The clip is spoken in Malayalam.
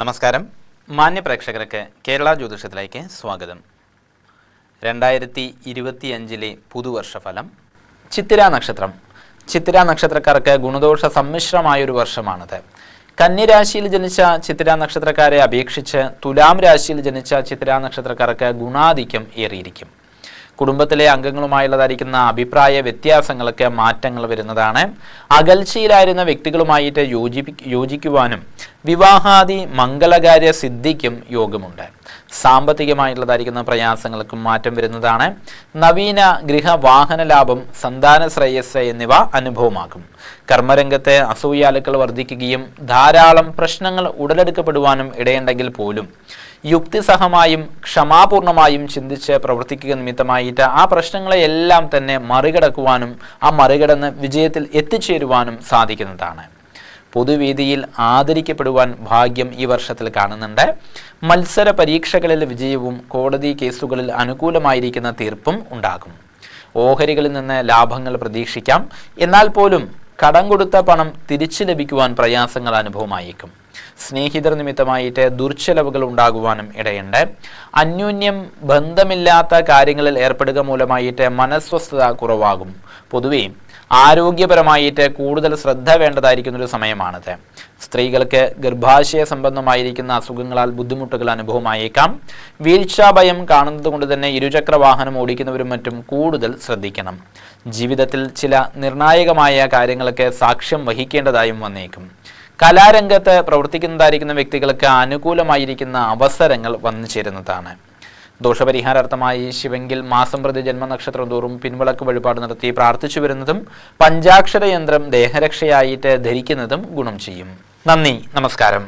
നമസ്കാരം. മാന്യ പ്രേക്ഷകർക്ക് കേരള ജ്യോതിഷത്തിലേക്ക് സ്വാഗതം. രണ്ടായിരത്തി ഇരുപത്തിയഞ്ചിലെ പുതുവർഷ ഫലം ചിത്തിര നക്ഷത്രം. ചിത്തിര നക്ഷത്രക്കാർക്ക് ഗുണദോഷ സമ്മിശ്രമായൊരു വർഷമാണിത്. കന്യരാശിയിൽ ജനിച്ച ചിത്തിര നക്ഷത്രക്കാരെ അപേക്ഷിച്ച് തുലാം രാശിയിൽ ജനിച്ച ചിത്തിര നക്ഷത്രക്കാർക്ക് ഗുണാധിക്യം ഏറിയിരിക്കും. കുടുംബത്തിലെ അംഗങ്ങളുമായുള്ളതായിരിക്കുന്ന അഭിപ്രായ വ്യത്യാസങ്ങളൊക്കെ മാറ്റങ്ങൾ വരുന്നതാണ്. അകൽച്ചയിലായിരുന്ന വ്യക്തികളുമായിട്ട് യോജിപ്പി യോജിക്കുവാനും വിവാഹാദി മംഗളകാര്യ സിദ്ധിക്കും യോഗമുണ്ട്. സാമ്പത്തികമായിട്ടുള്ളതായിരിക്കുന്ന പ്രയാസങ്ങൾക്കും മാറ്റം വരുന്നതാണ്. നവീന ഗൃഹ വാഹന ലാഭം സന്താന ശ്രേയസ് എന്നിവ അനുഭവമാകും. കർമ്മരംഗത്തെ അസൂയാലുക്കൾ വർദ്ധിക്കുകയും ധാരാളം പ്രശ്നങ്ങൾ ഉടലെടുക്കപ്പെടുവാനും ഇടയുണ്ടെങ്കിൽ പോലും യുക്തിസഹമായും ക്ഷമാപൂർണമായും ചിന്തിച്ച് പ്രവർത്തിക്കുക നിമിത്തമായിട്ട് ആ പ്രശ്നങ്ങളെയെല്ലാം തന്നെ മറികടക്കുവാനും ആ മറികടന്ന് വിജയത്തിൽ എത്തിച്ചേരുവാനും സാധിക്കുന്നതാണ്. പൊതുവേദിയിൽ ആദരിക്കപ്പെടുവാൻ ഭാഗ്യം ഈ വർഷത്തിൽ കാണുന്നുണ്ട്. മത്സര പരീക്ഷകളിൽ വിജയവും കോടതി കേസുകളിൽ അനുകൂലമായിരിക്കുന്ന തീർപ്പും ഉണ്ടാകും. ഓഹരികളിൽ നിന്ന് ലാഭങ്ങൾ പ്രതീക്ഷിക്കാം. എന്നാൽ പോലും കടം കൊടുത്ത പണം തിരിച്ചു ലഭിക്കുവാൻ പ്രയാസങ്ങൾ അനുഭവമായേക്കും. സ്നേഹിതർ നിമിത്തമായിട്ട് ദുർച്ചെലവുകൾ ഉണ്ടാകുവാനും ഇടയുണ്ട്. അന്യോന്യം ബന്ധമില്ലാത്ത കാര്യങ്ങളിൽ ഏർപ്പെടുക മൂലമായിട്ട് മനസ്വസ്ഥത കുറവാകും. പൊതുവേ ആരോഗ്യപരമായിട്ട് കൂടുതൽ ശ്രദ്ധ വേണ്ടതായിരിക്കുന്ന ഒരു സമയമാണിത്. സ്ത്രീകൾക്ക് ഗർഭാശയ സംബന്ധമായിരിക്കുന്ന അസുഖങ്ങളാൽ ബുദ്ധിമുട്ടുകൾ അനുഭവമായേക്കാം. വീഴ്ചാ ഭയം കാണുന്നത് കൊണ്ട് തന്നെ ഇരുചക്ര വാഹനം ഓടിക്കുന്നവരും മറ്റും കൂടുതൽ ശ്രദ്ധിക്കണം. ജീവിതത്തിൽ ചില നിർണായകമായ കാര്യങ്ങൾക്ക് സാക്ഷ്യം വഹിക്കേണ്ടതായും വന്നേക്കും. കലാരംഗത്ത് പ്രവർത്തിക്കുന്നതായിരിക്കുന്ന വ്യക്തികൾക്ക് അനുകൂലമായിരിക്കുന്ന അവസരങ്ങൾ വന്നു ചേരുന്നതാണ്. ദോഷപരിഹാരാർത്ഥമായി ശിവങ്കിൽ മാസം പ്രതി ജന്മനക്ഷത്രം തോറും പിൻവിളക്ക് വഴിപാട് നടത്തി പ്രാർത്ഥിച്ചു വരുന്നതും പഞ്ചാക്ഷര യന്ത്രം ദേഹരക്ഷയായിട്ട് ധരിക്കുന്നതും ഗുണം ചെയ്യും. നന്ദി നമസ്കാരം.